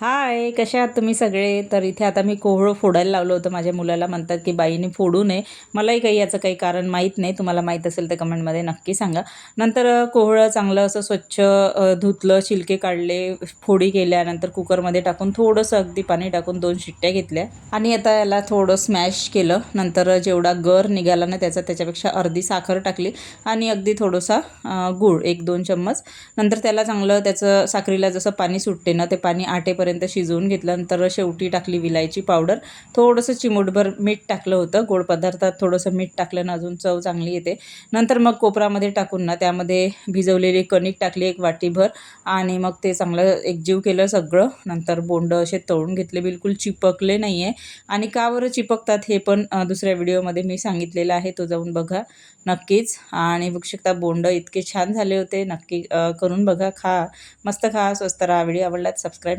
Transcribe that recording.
हाय कशा आहात तुम्ही सगळे? तर इथे आता मी कोहळं फोडायला लावलं होतं. माझ्या मुलाला म्हणतात की बाईने फोडू नये. मलाही काही याचं काही कारण माहीत नाही. तुम्हाला माहीत असेल तर कमेंटमध्ये नक्की सांगा. नंतर कोहळं चांगलं असं स्वच्छ धुतलं शिलके काढले फोडी केल्यानंतर कुकरमध्ये टाकून थोडंसं अगदी पाणी टाकून दोन शिट्ट्या घेतल्या. आणि आता याला थोडं स्मॅश केलं. नंतर जेवढा गर निघाला ना त्याचा त्याच्यापेक्षा अर्धी साखर टाकली. आणि अगदी थोडंसा गूळ एक दोन चम्मच. नंतर त्याला चांगलं त्याचं साखरीला जसं पाणी सुटते ना ते पाणी आटेपर्यंत शिजवून घेतल्यानंतर शेवटी टाकली विलायची पावडर. थोडंसं चिमूटभर मीठ टाकलं होतं. गोड पदार्थात थोडंसं मीठ टाकलं अजून चव चांगली येते. नंतर मग कोपरामध्ये टाकून ना त्यामध्ये भिजवलेली कणिक टाकली एक वाटीभर आणि मग ते चांगलं एकजीव केलं सगळं. नंतर बोंड असे तळून घेतले. बिलकुल चिपकले नाही आहे आणि का बरं चिपकतात हे पण दुसऱ्या व्हिडिओमध्ये मी सांगितलेलं आहे. तो जाऊन बघा नक्कीच. आणि बघू शकता बोंड इतके छान झाले होते. नक्की करून बघा. खा मस्त खा स्वस्त राहा. Video आवडलात subscribe